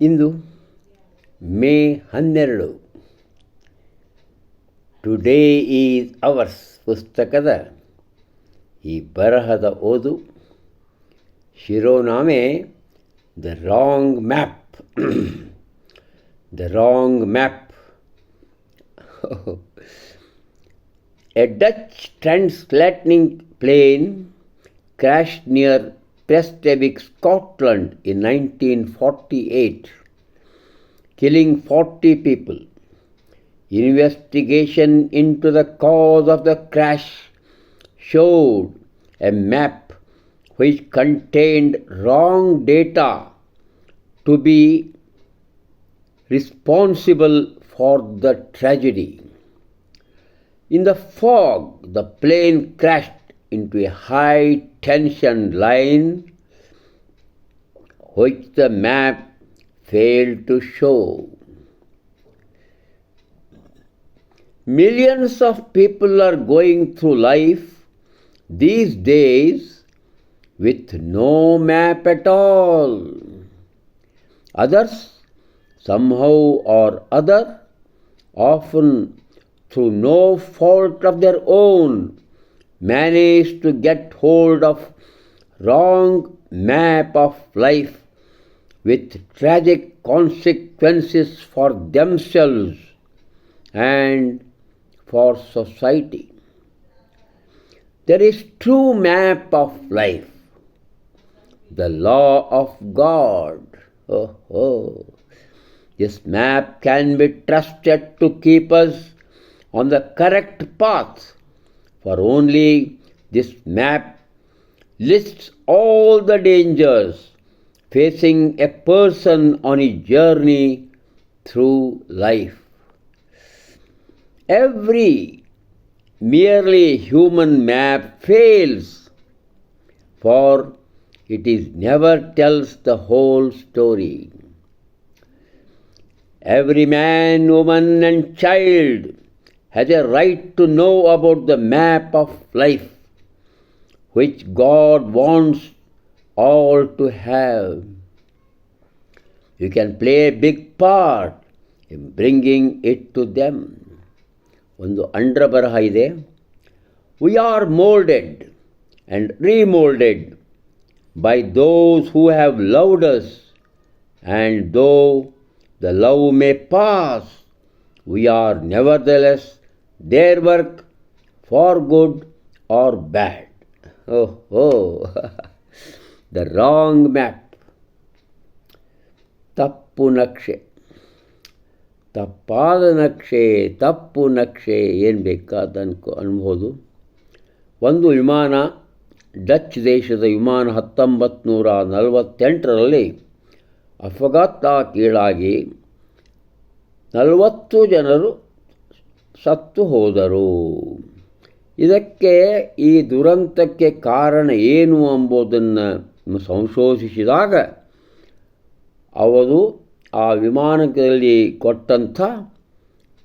ಇಂದು ಮೇ ಹನ್ನೆರಡು today is ours ಪುಸ್ತಕದ ಈ ಬರಹದ ಓದು ಶಿರೋನಾಮೆ the wrong map the wrong map A Dutch translating plane crashed near Prestwick, Scotland in 1948, killing 40 people. Investigation into the cause of the crash showed a map which contained wrong data to be responsible for the tragedy. In the fog, the plane crashed into a high tension line which the map failed to show. Millions of people are going through life these days with no map at all. Others, somehow or other, often through no fault of their own, manage to get hold of wrong map of life with tragic consequences for themselves and for society. There is true map of life, the law of God. Oh, oh. This map can be trusted to keep us on the correct path, for only this map lists all the dangers facing a person on his journey through life. Every merely human map fails, for it is never tells the whole story. Every man, woman, and child has a right to know about the map of life which God wants all to have. You can play a big part in bringing it to them. ಒಂದು ಅಂಡ್ರ ಬರಹ ಇದೆ we are moulded and remoulded by those who have loved us and though the love may pass we are nevertheless their work work for good or bad ಓಹೋ the wrong map ತಪ್ಪು ನಕ್ಷೆ ತಪ್ಪಾದ ನಕ್ಷೆ ತಪ್ಪು ನಕ್ಷೆ ಏನು ಬೇಕಾದ ಅನ್ಕೊ ಅನ್ಬೋದು. ಒಂದು ವಿಮಾನ ಡಚ್ ದೇಶದ ವಿಮಾನ ಹತ್ತೊಂಬತ್ತು ನೂರ ನಲವತ್ತೆಂಟರಲ್ಲಿ ಕೀಳಾಗಿ ನಲವತ್ತು ಜನರು ಸತ್ತು ಹೋದರು. ಇದಕ್ಕೆ ಈ ದುರಂತಕ್ಕೆ ಕಾರಣ ಏನು ಎಂಬುದನ್ನು ಸಂಶೋಧಿಸಿದಾಗ ಅವರು ಆ ವಿಮಾನದಲ್ಲಿ ಕೊಟ್ಟಂಥ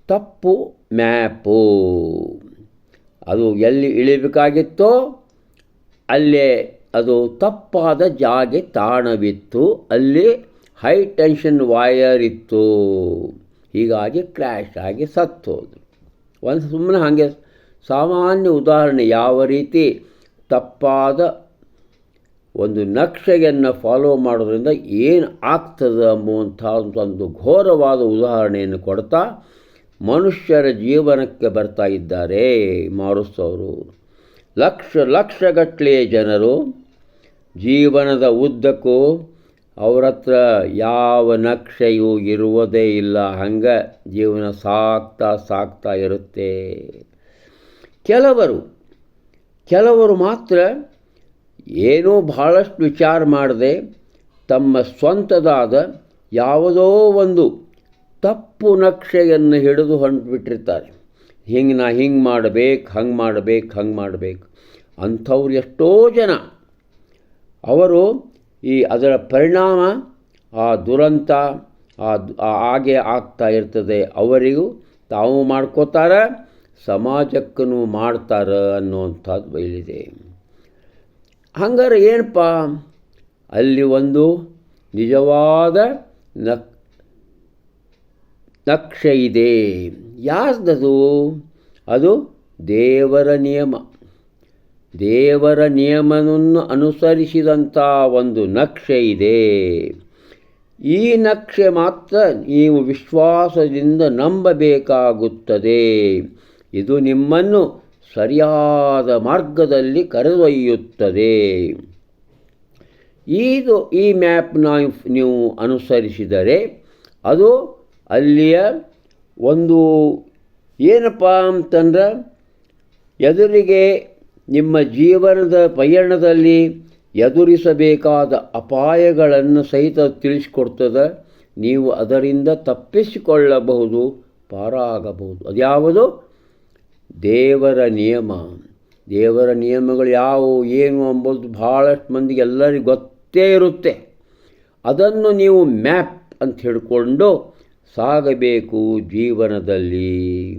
ತಪ್ಪು ಮ್ಯಾಪು. ಅದು ಎಲ್ಲಿ ಇಳಿಬೇಕಾಗಿತ್ತೋ ಅಲ್ಲೇ ಅದು ತಪ್ಪಾದ ಜಾಗೆ ತಾಣವಿತ್ತು. ಅಲ್ಲಿ ಹೈ ಟೆನ್ಷನ್ ವಾಯರ್ ಇತ್ತು. ಹೀಗಾಗಿ ಕ್ರ್ಯಾಶ್ ಆಗಿ ಸತ್ತೋದು ಒಂದು ಸುಮ್ಮನೆ ಹಾಗೆ ಸಾಮಾನ್ಯ ಉದಾಹರಣೆ ಯಾವ ರೀತಿ ತಪ್ಪಾದ ಒಂದು ನಕ್ಷೆಯನ್ನು ಫಾಲೋ ಮಾಡೋದ್ರಿಂದ ಏನು ಆಗ್ತದೆ ಅಂಬುವಂಥ ಒಂದು ಘೋರವಾದ ಉದಾಹರಣೆಯನ್ನು ಕೊಡ್ತಾ ಮನುಷ್ಯರ ಜೀವನಕ್ಕೆ ಬರ್ತಾ ಇದ್ದಾರೆ ಮಾರುಸ್ತವರು ಲಕ್ಷ ಲಕ್ಷಗಟ್ಟಲೆ ಜನರು ಜೀವನದ ಉದ್ದಕ್ಕೂ ಅವ್ರ ಹತ್ರ ಯಾವ ನಕ್ಷೆಯೂ ಇರುವುದೇ ಇಲ್ಲ. ಹಂಗೆ ಜೀವನ ಸಾಕ್ತಾ ಸಾಕ್ತಾ ಇರುತ್ತೆ. ಕೆಲವರು ಕೆಲವರು ಮಾತ್ರ ಏನೂ ಭಾಳಷ್ಟು ವಿಚಾರ ಮಾಡದೆ ತಮ್ಮ ಸ್ವಂತದಾದ ಯಾವುದೋ ಒಂದು ತಪ್ಪು ನಕ್ಷೆಯನ್ನು ಹಿಡಿದು ಹೊಂಟ್ಬಿಟ್ಟಿರ್ತಾರೆ. ಹಿಂಗೆ ನಾ ಹಿಂಗೆ ಮಾಡಬೇಕು, ಹಂಗೆ ಮಾಡಬೇಕು ಹಂಗೆ ಮಾಡಬೇಕು. ಅಂಥವ್ರು ಎಷ್ಟೋ ಜನ. ಅವರು ಈ ಅದರ ಪರಿಣಾಮ ಆ ದುರಂತ ಹಾಗೆ ಆಗ್ತಾ ಇರ್ತದೆ. ಅವರಿಗೂ ತಾವು ಮಾಡ್ಕೋತಾರೆ ಸಮಾಜಕ್ಕೂ ಮಾಡ್ತಾರೆ ಅನ್ನುವಂಥದ್ದು ಬಯಲಿದೆ. ಹಂಗಾರೆ ಏನಪ್ಪ? ಅಲ್ಲಿ ಒಂದು ನಿಜವಾದ ನಕ್, ನಕ್ಷೆ ಇದೆ. ಯಾರ್ದದು? ಅದು ದೇವರ ನಿಯಮ. ದೇವರ ನಿಯಮವನ್ನು ಅನುಸರಿಸಿದಂಥ ಒಂದು ನಕ್ಷೆ ಇದೆ. ಈ ನಕ್ಷೆ ಮಾತ್ರ ನೀವು ವಿಶ್ವಾಸದಿಂದ ನಂಬಬೇಕಾಗುತ್ತದೆ. ಇದು ನಿಮ್ಮನ್ನು ಸರಿಯಾದ ಮಾರ್ಗದಲ್ಲಿ ಕರೆದೊಯ್ಯುತ್ತದೆ. ಇದು ಈ ಮ್ಯಾಪ್ನ ನೀವು ಅನುಸರಿಸಿದರೆ ಅದು ಅಲ್ಲಿಯ ಒಂದು ಏನಪ್ಪ ಅಂತಂದ್ರೆ ಎದುರಿಗೆ ನಿಮ್ಮ ಜೀವನದ ಪಯಣದಲ್ಲಿ ಎದುರಿಸಬೇಕಾದ ಅಪಾಯಗಳನ್ನು ಸಹಿತ ತಿಳಿಸಿಕೊಡ್ತದೆ. ನೀವು ಅದರಿಂದ ತಪ್ಪಿಸಿಕೊಳ್ಳಬಹುದು, ಪಾರಾಗಬಹುದು. ಅದ್ಯಾವುದು ದೇವರ ನಿಯಮ. ದೇವರ ನಿಯಮಗಳು ಯಾವುವು, ಏನು ಎಂಬುದು ಭಾಳಷ್ಟು ಮಂದಿಗೆ ಎಲ್ಲರಿಗೂ ಗೊತ್ತೇ ಇರುತ್ತೆ. ಅದನ್ನು ನೀವು ಮ್ಯಾಪ್ ಅಂತ ಹಿಡ್ಕೊಂಡು ಸಾಗಬೇಕು ಜೀವನದಲ್ಲಿ.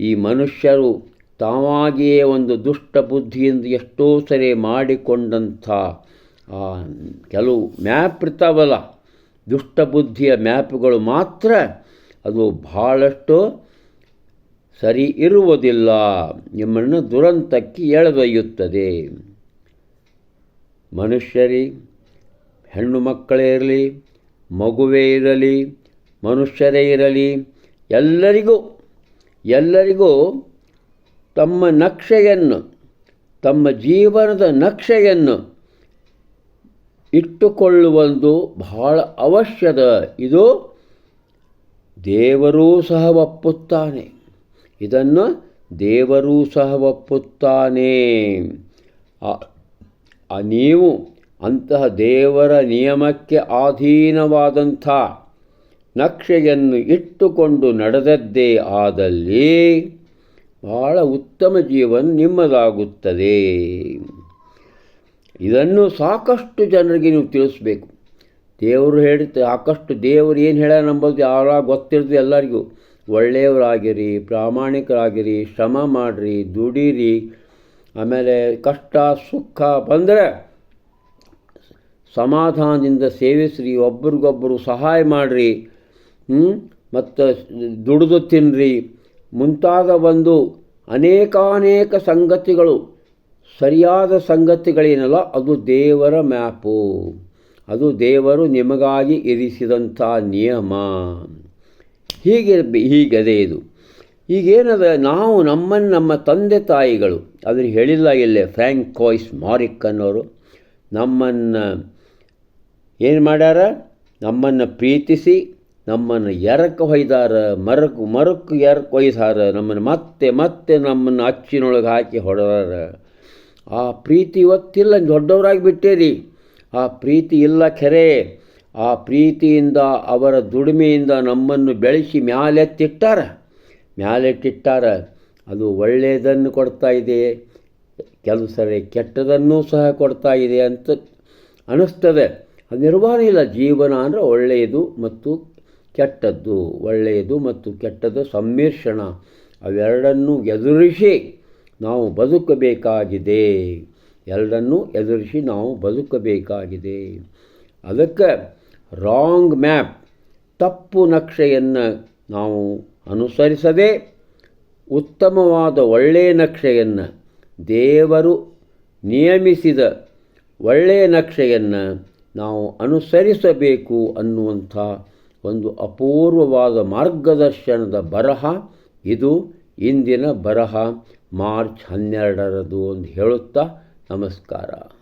ಈ ಮನುಷ್ಯರು ತಾವಾಗಿಯೇ ಒಂದು ದುಷ್ಟ ಬುದ್ಧಿಯಿಂದ ಎಷ್ಟೋ ಸರಿ ಮಾಡಿಕೊಂಡಂಥ ಕೆಲವು ಮ್ಯಾಪ್ ಇರ್ತಾವಲ್ಲ ದುಷ್ಟ ಬುದ್ಧಿಯ ಮ್ಯಾಪ್ಗಳು ಮಾತ್ರ ಅದು ಭಾಳಷ್ಟು ಸರಿ ಇರುವುದಿಲ್ಲ ನಿಮ್ಮನ್ನು ದುರಂತಕ್ಕೆ ಎಳೆದೊಯ್ಯುತ್ತದೆ. ಮನುಷ್ಯರಿ, ಹೆಣ್ಣು ಮಕ್ಕಳೇ ಇರಲಿ, ಮಗುವೇ ಇರಲಿ, ಮನುಷ್ಯರೇ ಇರಲಿ, ಎಲ್ಲರಿಗೂ ಎಲ್ಲರಿಗೂ ತಮ್ಮ ನಕ್ಷೆಯನ್ನು, ತಮ್ಮ ಜೀವನದ ನಕ್ಷೆಯನ್ನು ಇಟ್ಟುಕೊಳ್ಳುವುದು ಬಹಳ ಅವಶ್ಯದ. ಇದು ದೇವರೂ ಸಹ ಒಪ್ಪುತ್ತಾನೆ. ಇದನ್ನು ದೇವರೂ ಸಹ ಒಪ್ಪುತ್ತಾನೆ. ನೀವು ಅಂತಹ ದೇವರ ನಿಯಮಕ್ಕೆ ಅಧೀನವಾದಂಥ ನಕ್ಷೆಯನ್ನು ಇಟ್ಟುಕೊಂಡು ನಡೆದದ್ದೇ ಆದಲ್ಲಿ ಬಹಳ ಉತ್ತಮ ಜೀವನ ನಿಮ್ಮದಾಗುತ್ತದೆ. ಇದನ್ನು ಸಾಕಷ್ಟು ಜನರಿಗೆ ನೀವು ತಿಳಿಸ್ಬೇಕು. ದೇವರು ಹೇಳುತ್ತೆ ಸಾಕಷ್ಟು ದೇವರು ಏನು ಹೇಳ ನಂಬೋದು ಯಾರ ಗೊತ್ತಿರ್ತದೆ ಎಲ್ಲರಿಗೂ. ಒಳ್ಳೆಯವರಾಗಿರಿ, ಪ್ರಾಮಾಣಿಕರಾಗಿರಿ, ಶ್ರಮ ಮಾಡಿರಿ, ದುಡೀರಿ. ಆಮೇಲೆ ಕಷ್ಟ, ಸುಖ ಬಂದರೆ ಸಮಾಧಾನದಿಂದ ಸೇವಿಸ್ರಿ ಒಬ್ರಿಗೊಬ್ಬರು ಸಹಾಯ ಮಾಡಿರಿ. ಮತ್ತು ದುಡಿದು ತಿನ್ನಿರಿ ಮುಂತಾದ ಒಂದು ಅನೇಕಾನೇಕ ಸಂಗತಿಗಳು. ಸರಿಯಾದ ಸಂಗತಿಗಳೇನಲ್ಲ, ಅದು ದೇವರ ಮ್ಯಾಪು. ಅದು ದೇವರು ನಿಮಗಾಗಿ ಇರಿಸಿದಂಥ ನಿಯಮ. ಹೀಗೆ, ಹೀಗದೆ ಇದು. ಈಗೇನದ, ನಾವು ನಮ್ಮನ್ನು, ನಮ್ಮ ತಂದೆ ತಾಯಿಗಳು ಅದನ್ನು ಹೇಳಿಲ್ಲ ಇಲ್ಲೇ ಫ್ರ್ಯಾಂಕ್ ಕೋಯ್ಸ್ ಮಾರಿಕ್ ಅನ್ನೋರು, ನಮ್ಮನ್ನು ಏನು ಮಾಡ್ಯಾರ? ನಮ್ಮನ್ನು ಪ್ರೀತಿಸಿ ನಮ್ಮನ್ನು ಎರಕ್ಕೆ ಹೊಯ್ದಾರ, ಮರಕು ಮರಕು ಎರಕ್ಕೆ ಒಯ್ದಾರ ನಮ್ಮನ್ನು ಮತ್ತೆ ಮತ್ತೆ ನಮ್ಮನ್ನು ಅಚ್ಚಿನೊಳಗೆ ಹಾಕಿ ಹೊಡೆದಾರ ಆ ಪ್ರೀತಿ ಇವತ್ತಿಲ್ಲ ದೊಡ್ಡವರಾಗಿ ಬಿಟ್ಟೇರಿ. ಆ ಪ್ರೀತಿ ಇಲ್ಲ ಕೆರೆ. ಆ ಪ್ರೀತಿಯಿಂದ, ಅವರ ದುಡಿಮೆಯಿಂದ ನಮ್ಮನ್ನು ಬೆಳೆಸಿ ಮ್ಯಾಲೆತ್ತಿಟ್ಟಾರ. ಮ್ಯಾಲೆಟ್ಟಿಟ್ಟಾರ. ಅದು ಒಳ್ಳೆಯದನ್ನು ಕೊಡ್ತಾ ಇದೆ ಕೆಲವು ಸರಿ ಕೆಟ್ಟದನ್ನೂ ಸಹ ಕೊಡ್ತಾ ಇದೆ ಅಂತ ಅನ್ನಿಸ್ತದೆ ಅದು ನಿರ್ವಹಣೆ ಇಲ್ಲ. ಜೀವನ ಅಂದರೆ ಒಳ್ಳೆಯದು ಮತ್ತು ಕೆಟ್ಟದ್ದು ಒಳ್ಳೆಯದು ಮತ್ತು ಕೆಟ್ಟದ್ದು ಸಮ್ಮಿಶ್ರಣ ಅವೆರಡನ್ನೂ ಎದುರಿಸಿ ನಾವು ಬದುಕಬೇಕಾಗಿದೆ. ಎರಡನ್ನೂ ಎದುರಿಸಿ ನಾವು ಬದುಕಬೇಕಾಗಿದೆ. ಅದಕ್ಕೆ ರಾಂಗ್ ಮ್ಯಾಪ್ ತಪ್ಪು ನಕ್ಷೆಯನ್ನು ನಾವು ಅನುಸರಿಸದೆ ಉತ್ತಮವಾದ ಒಳ್ಳೆಯ ನಕ್ಷೆಯನ್ನು ದೇವರು ನಿಯಮಿಸಿದ ಒಳ್ಳೆಯ ನಕ್ಷೆಯನ್ನು ನಾವು ಅನುಸರಿಸಬೇಕು ಅನ್ನುವಂಥ ಒಂದು ಅಪೂರ್ವವಾದ ಮಾರ್ಗದರ್ಶನದ ಬರಹ ಇದು. ಇಂದಿನ ಬರಹ ಮಾರ್ಚ್ ಹನ್ನೆರಡರದು ಅಂತ ಹೇಳುತ್ತಾ ನಮಸ್ಕಾರ.